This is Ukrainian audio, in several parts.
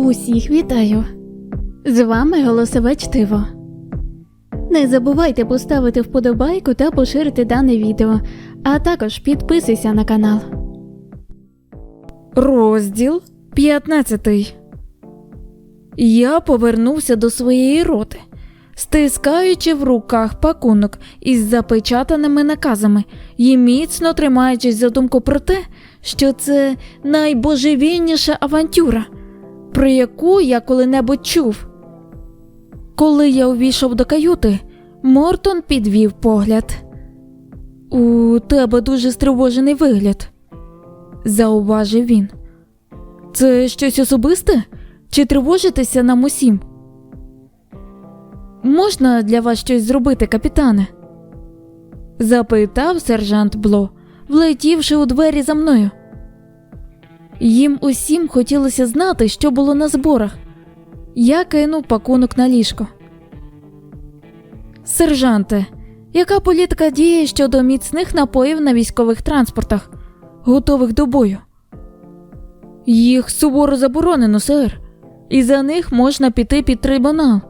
Усіх вітаю! З вами голосове чтиво. Не забувайте поставити вподобайку та поширити дане відео, а також підписуйся на канал. Розділ 15 Я повернувся до своєї роти, стискаючи в руках пакунок із запечатаними наказами і міцно тримаючись за думку про те, що це найбожевільніша авантюра, про яку я коли-небудь чув. Коли я увійшов до каюти, Мортон підвів погляд. У тебе дуже стривожений вигляд, зауважив він. Це щось особисте? Чи тривожитеся нам усім? Можна для вас щось зробити, капітане? запитав сержант Бло, влетівши у двері за мною. Їм усім хотілося знати, що було на зборах. Я кинув пакунок на ліжко. Сержанте, яка політика діє щодо міцних напоїв на військових транспортах, готових до бою? Їх суворо заборонено, сер, і за них можна піти під трибунал.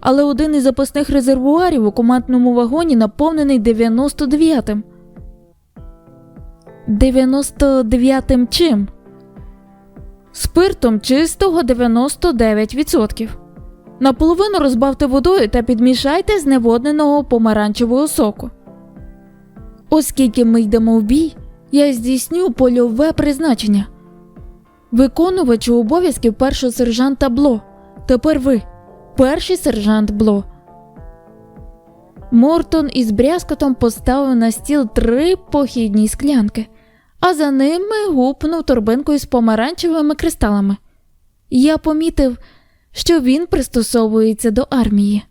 Але один із запасних резервуарів у командному вагоні наповнений 99-м. 99-м чим? Спиртом чистого 99%. Наполовину розбавте водою та підмішайте зневодненого помаранчевого соку. Оскільки ми йдемо в бій, я здійсню польове призначення. Виконувачу обов'язків першого сержанта Бло. Тепер ви, перший сержант Бло. Мортон із брязкотом поставив на стіл три похідні склянки, а за ними гупнув торбинкою з помаранчевими кристалами. Я помітив, що він пристосовується до армії.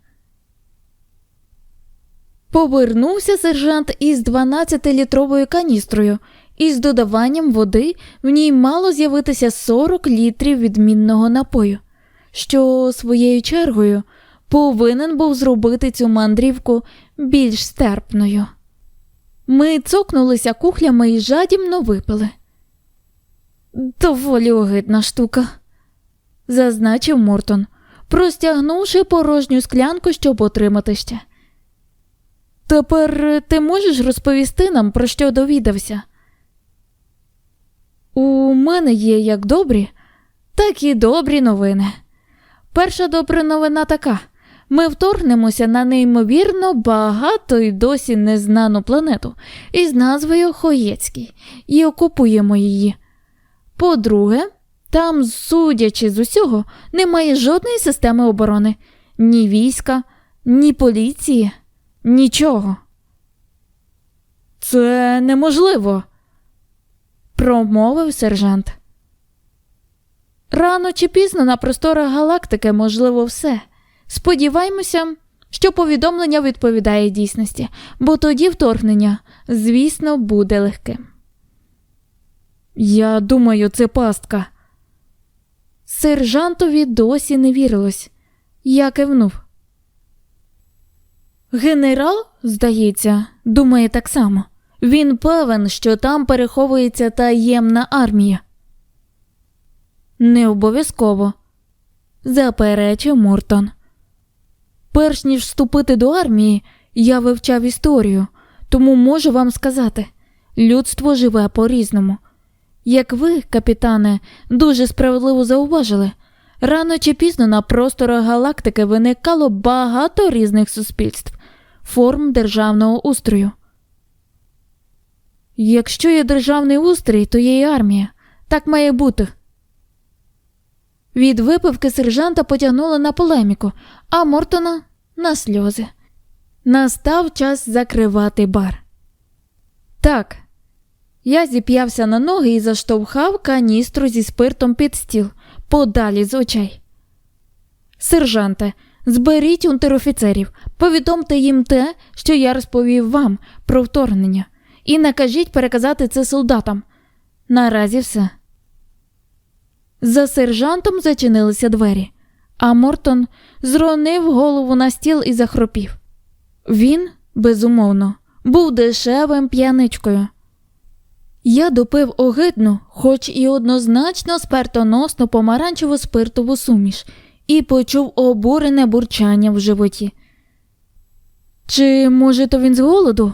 Повернувся сержант із 12-літровою каністрою, і з додаванням води в ній мало з'явитися 40 літрів відмінного напою, що своєю чергою повинен був зробити цю мандрівку більш стерпною. Ми цокнулися кухлями і жадібно випили. Доволі огидна штука, зазначив Мортон, простягнувши порожню склянку, щоб отримати ще. Тепер ти можеш розповісти нам, про що довідався? У мене є як добрі, так і добрі новини. Перша добра новина така: ми вторгнемося на неймовірно багато і досі незнану планету із назвою Хоєцький і окупуємо її. По-друге, там, судячи з усього, немає жодної системи оборони, ні війська, ні поліції, нічого. Це неможливо промовив сержант. Рано чи пізно на просторах галактики можливо все. Сподіваємося, що повідомлення відповідає дійсності, бо тоді вторгнення, звісно, буде легким. Я думаю, це пастка. Сержантові досі не вірилось. Я кивнув. Генерал, здається, думає так само. Він певен, що там переховується таємна армія. Не обов'язково, заперечив Мортон. Перш ніж вступити до армії, я вивчав історію, тому можу вам сказати людство живе по різному. Як ви, капітане, дуже справедливо зауважили, рано чи пізно на просторах галактики виникало багато різних суспільств, форм державного устрою. Якщо є державний устрій, то є і армія. Так має бути. Від випивки сержанта потягнула на полеміку, а Мортона на сльози. Настав час закривати бар. Так, я зіп'явся на ноги і заштовхав каністру зі спиртом під стіл, подалі з очей. Сержанте, зберіть унтерофіцерів, повідомте їм те, що я розповів вам про вторгнення і накажіть переказати це солдатам. Наразі все. За сержантом зачинилися двері, а Мортон зронив голову на стіл і захропів. Він, безумовно, був дешевим п'яничкою. Я допив огидну, хоч і однозначно спиртоносну помаранчеву спиртову суміш, і почув обурене бурчання в животі. Чи, може, то він з голоду?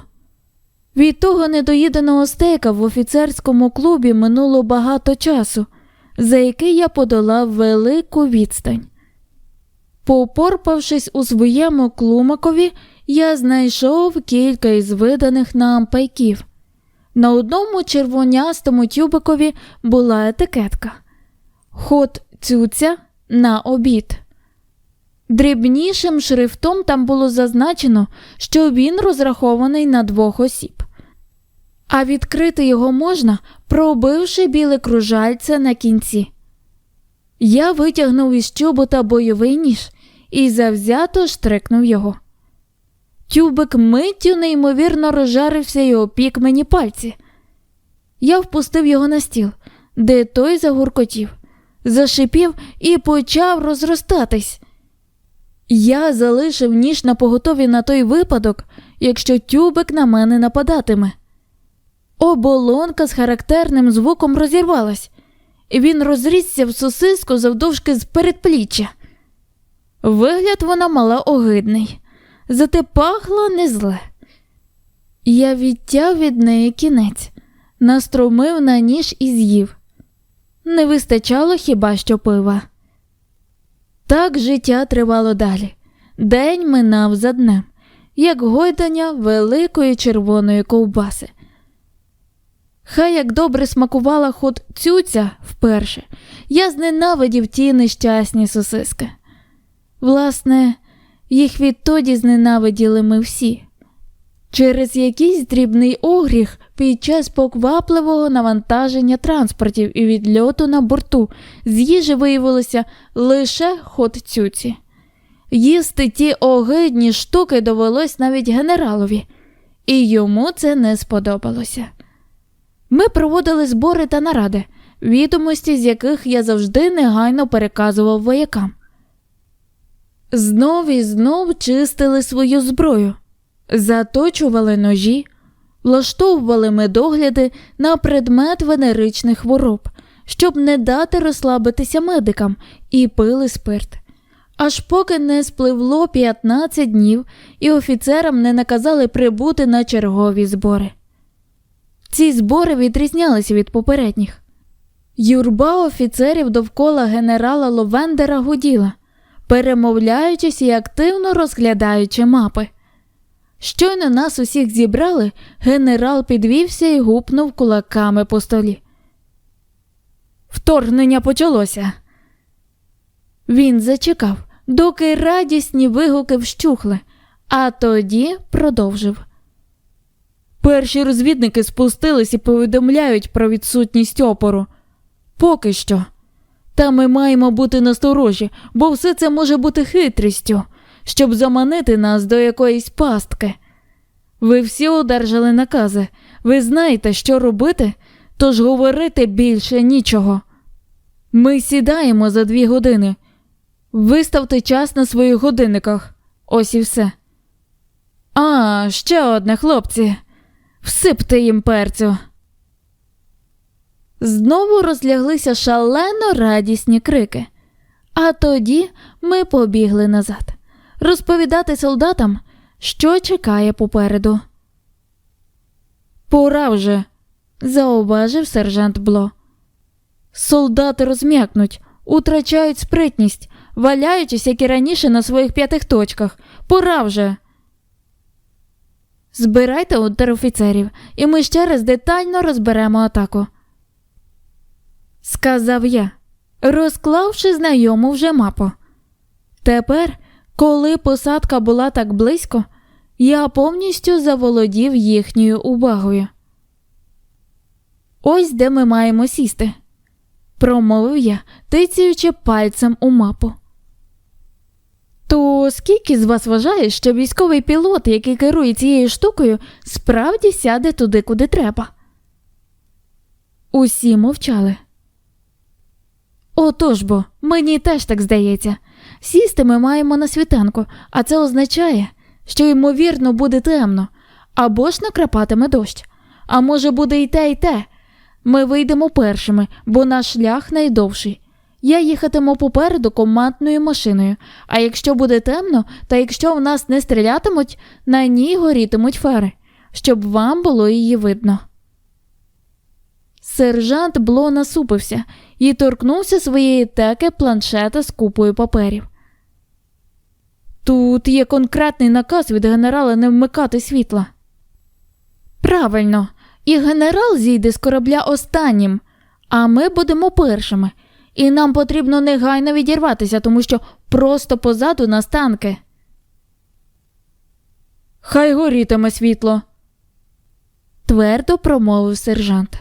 Від того недоїденого стейка в офіцерському клубі минуло багато часу, за який я подолав велику відстань. Попорпавшись у своєму клумакові, я знайшов кілька із виданих нам пайків. На одному червонястому тюбикові була етикетка Ход цюця на обід. Дрібнішим шрифтом там було зазначено, що він розрахований на двох осіб. А відкрити його можна, пробивши біле кружальце на кінці. Я витягнув із чобота бойовий ніж і завзято штрикнув його. Тюбик миттю неймовірно розжарився і опік мені пальці. Я впустив його на стіл, де той загуркотів, зашипів і почав розростатись. Я залишив ніж на поготові на той випадок, якщо тюбик на мене нападатиме. Оболонка з характерним звуком розірвалась, і він розрісся в сосиску завдовжки з передпліччя. Вигляд вона мала огидний, зате пахла не зле. Я відтяв від неї кінець, настромив на ніж і з'їв. Не вистачало хіба що пива. Так життя тривало далі. День минав за днем, як гойдання великої червоної ковбаси. Хай як добре смакувала ход цюця вперше, я зненавидів ті нещасні сосиски. Власне, їх відтоді зненавиділи ми всі. Через якийсь дрібний огріх під час поквапливого навантаження транспортів і відльоту на борту з їжі виявилося лише ход цюці. Їсти ті огидні штуки довелось навіть генералові, і йому це не сподобалося. Ми проводили збори та наради, відомості з яких я завжди негайно переказував воякам. Знов і знов чистили свою зброю, заточували ножі, влаштовували медогляди на предмет венеричних хвороб, щоб не дати розслабитися медикам, і пили спирт. Аж поки не спливло 15 днів, і офіцерам не наказали прибути на чергові збори. Ці збори відрізнялися від попередніх. Юрба офіцерів довкола генерала Ловендера гуділа, перемовляючись і активно розглядаючи мапи. Щойно нас усіх зібрали, генерал підвівся і гупнув кулаками по столі. Вторгнення почалося. Він зачекав, доки радісні вигуки вщухли, а тоді продовжив. Перші розвідники спустились і повідомляють про відсутність опору. Поки що. Та ми маємо бути насторожі, бо все це може бути хитрістю, щоб заманити нас до якоїсь пастки. Ви всі одержали накази, ви знаєте, що робити, тож говорити більше нічого. Ми сідаємо за дві години. Виставте час на своїх годинниках. Ось і все. А, ще одне, хлопці. Всипте їм перцю. Знову розляглися шалено радісні крики. А тоді ми побігли назад, розповідати солдатам, що чекає попереду. Пора вже, зауважив сержант Бло. Солдати розм'якнуть, утрачають спритність, валяючись, як і раніше, на своїх п'ятих точках. Пора вже. Збирайте унтер-офіцерів, і ми ще раз детально розберемо атаку. Сказав я, розклавши знайому вже мапу. Тепер, коли посадка була так близько, я повністю заволодів їхньою увагою. Ось де ми маємо сісти, промовив я, тицяючи пальцем у мапу. То скільки з вас вважає, що військовий пілот, який керує цією штукою, справді сяде туди, куди треба? Усі мовчали. Отож бо, мені теж так здається. Сісти ми маємо на світанку, а це означає, що ймовірно буде темно, або ж накрапатиме дощ, а може буде і те, і те, Ми вийдемо першими, бо наш шлях найдовший. Я їхатиму попереду командною машиною, а якщо буде темно, та якщо в нас не стрілятимуть, на ній горітимуть фари, щоб вам було її видно. Сержант Бло насупився і торкнувся своєї теки планшета з купою паперів. Тут є конкретний наказ від генерала не вмикати світла. Правильно, і генерал зійде з корабля останнім, а ми будемо першими. І нам потрібно негайно відірватися, тому що просто позаду нас танки. Хай горітиме світло, твердо промовив сержант.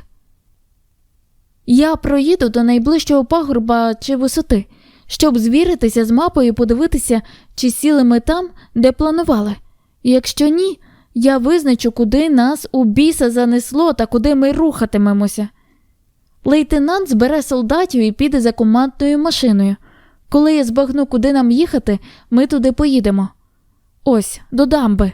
Я проїду до найближчого пагорба чи висоти, щоб звіритися з мапою і подивитися, чи сіли ми там, де планували. Якщо ні, я визначу, куди нас у біса занесло та куди ми рухатимемося. Лейтенант збере солдатів і піде за командною машиною. Коли я збагну, куди нам їхати, ми туди поїдемо. Ось, до дамби,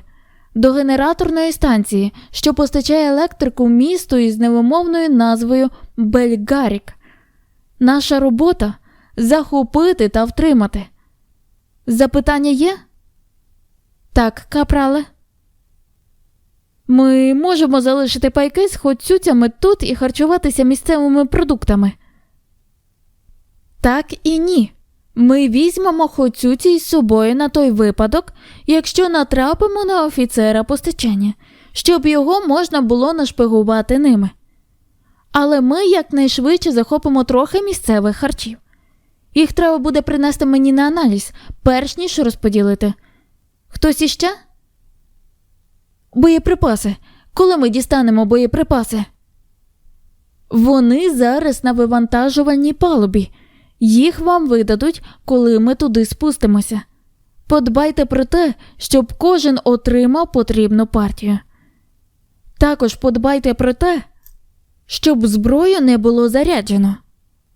до генераторної станції, що постачає електрику місту із невимовною назвою Бельгарік. Наша робота захопити та втримати. Запитання є? Так, капрале. Ми можемо залишити пайки з хоцюцями тут і харчуватися місцевими продуктами. Так і ні. Ми візьмемо хоцюці із собою на той випадок, якщо натрапимо на офіцера постачання, щоб його можна було нашпигувати ними. Але ми якнайшвидше захопимо трохи місцевих харчів. Їх треба буде принести мені на аналіз, перш ніж розподілити. Хтось іще? Боєприпаси. Коли ми дістанемо боєприпаси? Вони зараз на вивантажувальній палубі. Їх вам видадуть, коли ми туди спустимося. Подбайте про те, щоб кожен отримав потрібну партію. Також подбайте про те, щоб зброю не було заряджено.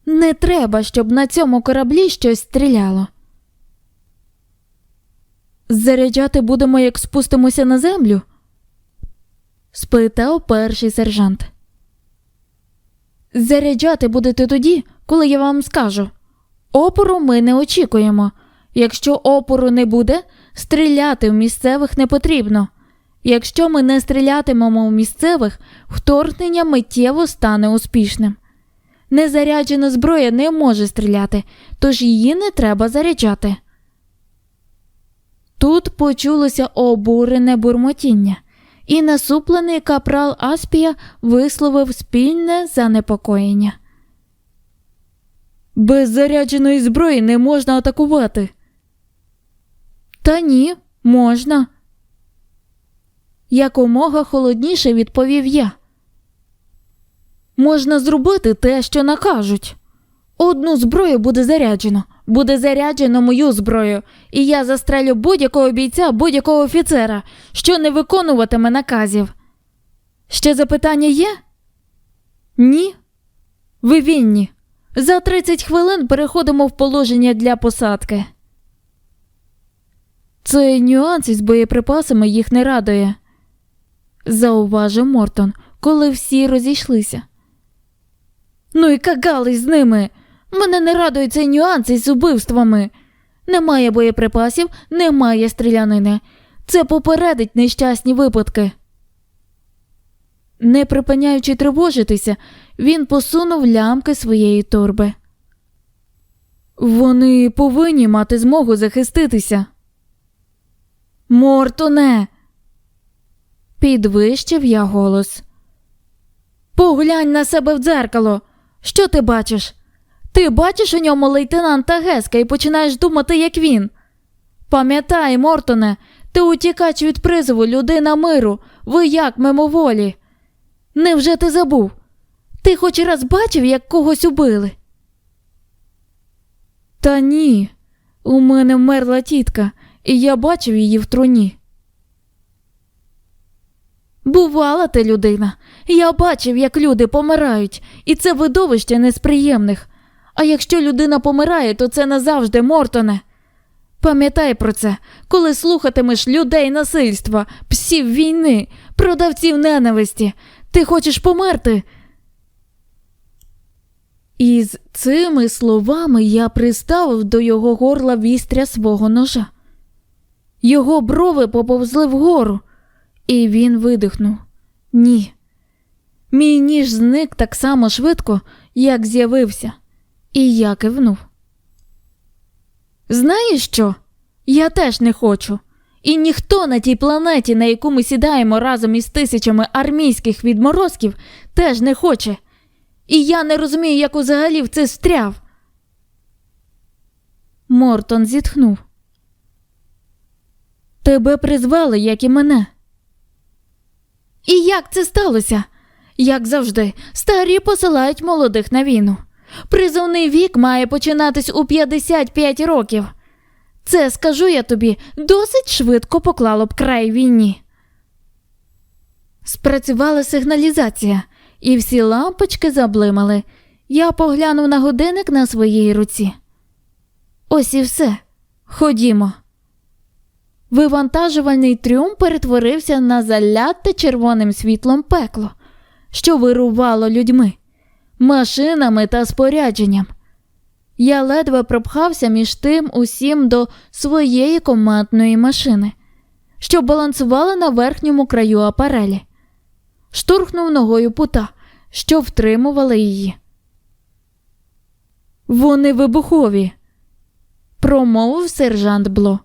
Не треба, щоб на цьому кораблі щось стріляло. Заряджати будемо, як спустимося на землю? Спитав перший сержант. Заряджати будете тоді, коли я вам скажу. Опору ми не очікуємо. Якщо опору не буде, стріляти в місцевих не потрібно. Якщо ми не стрілятимемо в місцевих, вторгнення миттєво стане успішним. Незаряджена зброя не може стріляти, тож її не треба заряджати. Тут почулося обурене бурмотіння, і насуплений капрал Аспія висловив спільне занепокоєння. Без зарядженої зброї не можна атакувати. Та ні, можна. Якомога холодніше відповів я. Можна зробити те, що накажуть. Одну зброю буде заряджено, буде заряджено мою зброю, і я застрелю будь-якого бійця, будь-якого офіцера, що не виконуватиме наказів. Ще запитання є? Ні? Ви вільні. За 30 хвилин переходимо в положення для посадки. Цей нюанс із боєприпасами їх не радує, зауважив Мортон, коли всі розійшлися. Ну і кагались з ними. Мене не радує цей нюанс із убивствами. Немає боєприпасів, немає стрілянини. Це попередить нещасні випадки. Не припиняючи тривожитися, він посунув лямки своєї торби. Вони повинні мати змогу захиститися. Мортоне. Підвищив я голос. Поглянь на себе в дзеркало. Що ти бачиш? Ти бачиш у ньому лейтенанта Геска і починаєш думати, як він. Пам'ятай, Мортоне, ти утікач від призову, людина миру, ви як мимоволі. Невже ти забув? Ти хоч раз бачив, як когось убили? Та ні, у мене вмерла тітка, і я бачив її в труні. Бувала ти людина. Я бачив, як люди помирають, і це видовище не з приємних. А якщо людина помирає, то це назавжди Мортоне. Пам'ятай про це, коли слухатимеш людей насильства, псів війни, продавців ненависті. Ти хочеш померти? І з цими словами я приставив до його горла вістря свого ножа. Його брови поповзли вгору, і він видихнув. Ні. Мій ніж зник так само швидко, як з'явився, і я кивнув. Знаєш що? Я теж не хочу. І ніхто на тій планеті, на яку ми сідаємо разом із тисячами армійських відморозків, теж не хоче. І я не розумію, як взагалі в це встряв. Мортон зітхнув. Тебе призвали, як і мене. І як це сталося? Як завжди, старі посилають молодих на війну. Призовний вік має починатись у 55 років. Це, скажу я тобі, досить швидко поклало б край війні. Спрацювала сигналізація, і всі лампочки заблимали. Я поглянув на годинник на своїй руці. Ось і все. Ходімо. Вивантажувальний трюм перетворився на заляте червоним світлом пекло, що вирувало людьми, машинами та спорядженням. Я ледве пропхався між тим усім до своєї командної машини, що балансувала на верхньому краю апарелі, штурхнув ногою пута, що втримували її. Вони вибухові, промовив сержант Бло.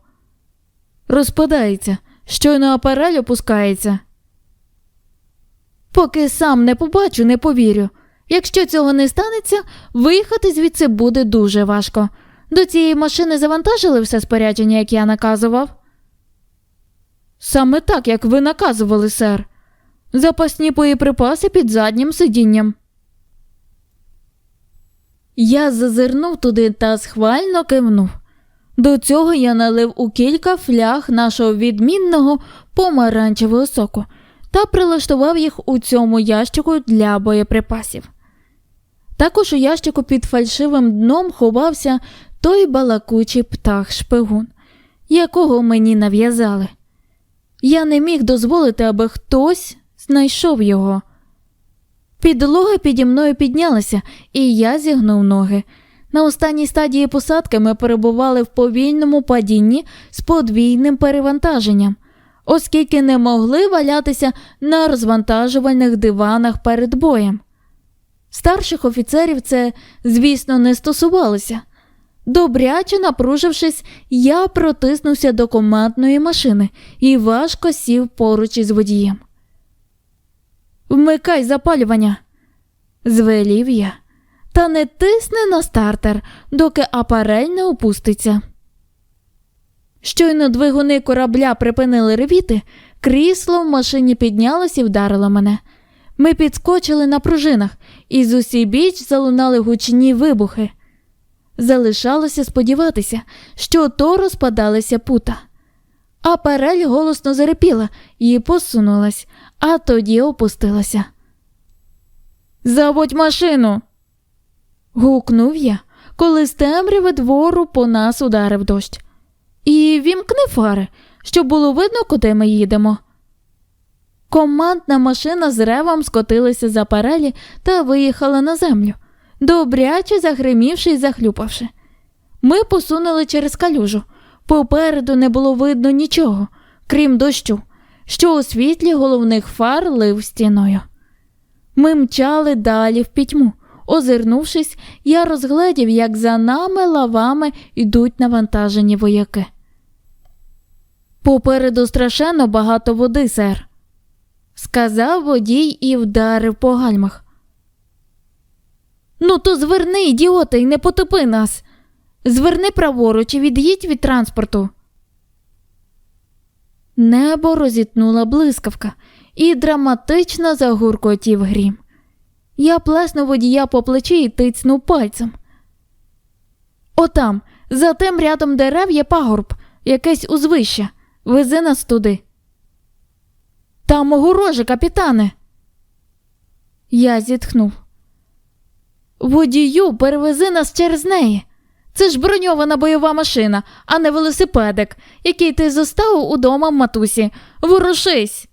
Розпадається, щойно апарель опускається. Поки сам не побачу, не повірю. Якщо цього не станеться, виїхати звідси буде дуже важко. До цієї машини завантажили все спорядження, як я наказував. Саме так, як ви наказували, сер. Запасні боєприпаси під заднім сидінням. Я зазирнув туди та схвально кивнув. До цього я налив у кілька фляг нашого відмінного помаранчевого соку та прилаштував їх у цьому ящику для боєприпасів. Також у ящику під фальшивим дном ховався той балакучий птах шпигун, якого мені нав'язали. Я не міг дозволити, аби хтось знайшов його. Підлога піді мною піднялася, і я зігнув ноги. На останній стадії посадки ми перебували в повільному падінні з подвійним перевантаженням, оскільки не могли валятися на розвантажувальних диванах перед боєм. Старших офіцерів це, звісно, не стосувалося. Добряче напружившись, я протиснувся до командної машини і важко сів поруч із водієм. Вмикай запалювання, звелів я, та не тисни на стартер, доки апарель не опуститься. Щойно двигуни корабля припинили ревіти, крісло в машині піднялось і вдарило мене. Ми підскочили на пружинах, і з усібіч залунали гучні вибухи. Залишалося сподіватися, що то розпадалися пута. Апарель голосно зарепіла і посунулась, а тоді опустилася. Заводь машину. гукнув я, коли з темряви двору по нас ударив дощ. І вімкни фари, щоб було видно, куди ми їдемо. Командна машина з ревом скотилася за парелі та виїхала на землю, добряче загримівши й захлюпавши. Ми посунули через калюжу. Попереду не було видно нічого, крім дощу, що у світлі головних фар лив стіною. Ми мчали далі в пітьму. Озирнувшись, я розгледів, як за нами лавами йдуть навантажені вояки. Попереду страшенно багато води, сер, сказав водій і вдарив по гальмах. Ну, то зверни, ідіота, і не потопи нас. Зверни праворуч і від'їдь від транспорту. Небо розітнула блискавка і драматично загуркотів грім. Я плеснув водія по плечі і тицнув пальцем. Отам, за тим рядом дерев є пагорб, якесь узвище. Вези нас туди. Там огорожа, капітане. Я зітхнув. Водію, перевези нас через неї. Це ж броньована бойова машина, а не велосипедик, який ти зостав удома в матусі. Ворушись.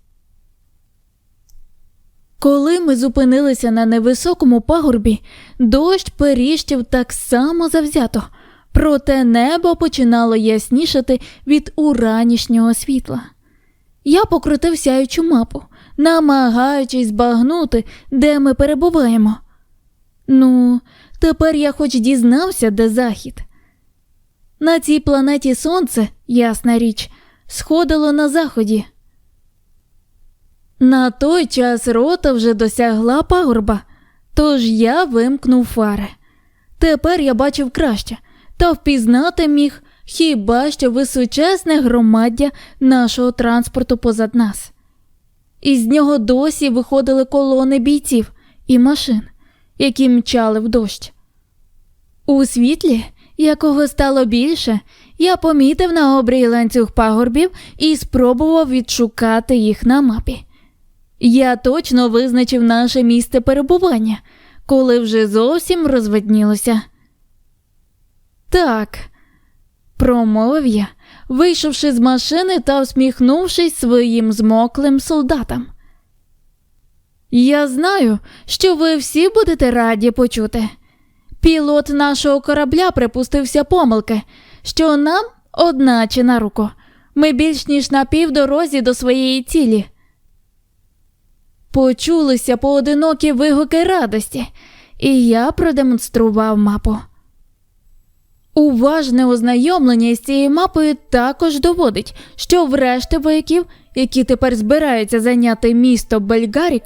Коли ми зупинилися на невисокому пагорбі, дощ періщив так само завзято, проте небо починало яснішати від уранішнього світла. Я покрутив сяючу мапу, намагаючись збагнути, де ми перебуваємо. Ну, тепер я хоч дізнався, де захід. На цій планеті сонце, ясна річ, сходило на заході. На той час рота вже досягла пагорба, тож я вимкнув фари. Тепер я бачив краще та впізнати міг хіба що височезне громаддя нашого транспорту позад нас. Із нього досі виходили колони бійців і машин, які мчали в дощ. У світлі, якого стало більше, я помітив на обрії ланцюг пагорбів і спробував відшукати їх на мапі. Я точно визначив наше місце перебування, коли вже зовсім розвиднілося. Так, промовив я, вийшовши з машини та всміхнувшись своїм змоклим солдатам. Я знаю, що ви всі будете раді почути. Пілот нашого корабля припустився помилки, що нам одначе на руку. Ми більш ніж на півдорозі до своєї цілі. Почулися поодинокі вигуки радості, і я продемонстрував мапу. Уважне ознайомлення з цією мапою також доводить, що врешті вояків, які тепер збираються зайняти місто Бельгарік,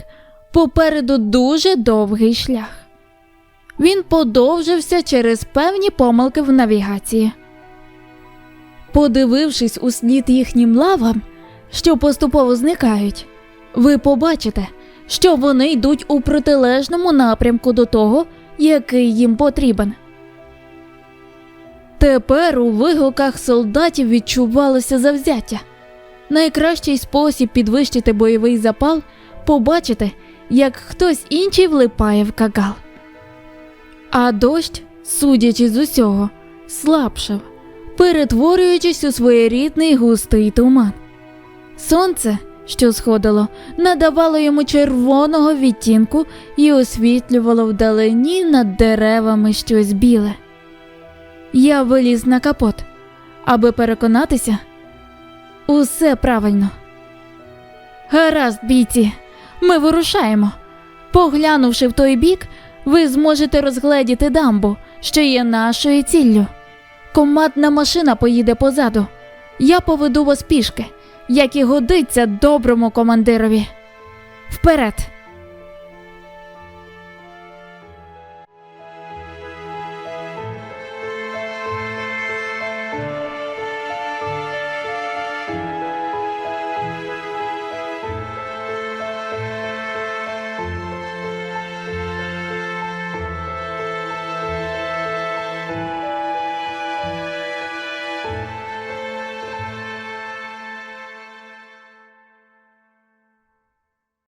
попереду дуже довгий шлях. Він подовжився через певні помилки в навігації. Подивившись у слід їхнім лавам, що поступово зникають, ви побачите, що вони йдуть у протилежному напрямку до того, який їм потрібен. Тепер у вигуках солдатів відчувалося завзяття. Найкращий спосіб підвищити бойовий запал побачити, як хтось інший влипає в кагал. А дощ, судячи з усього, слабшав, перетворюючись у своєрідний густий туман. Сонце, що сходило, надавало йому червоного відтінку і освітлювало вдалині над деревами щось біле. Я виліз на капот, аби переконатися. Усе правильно. Гаразд, бійці, ми вирушаємо. Поглянувши в той бік, ви зможете розгледіти дамбу, що є нашою ціллю. Командна машина поїде позаду. Я поведу вас пішки, як і годиться доброму командирові. Вперед!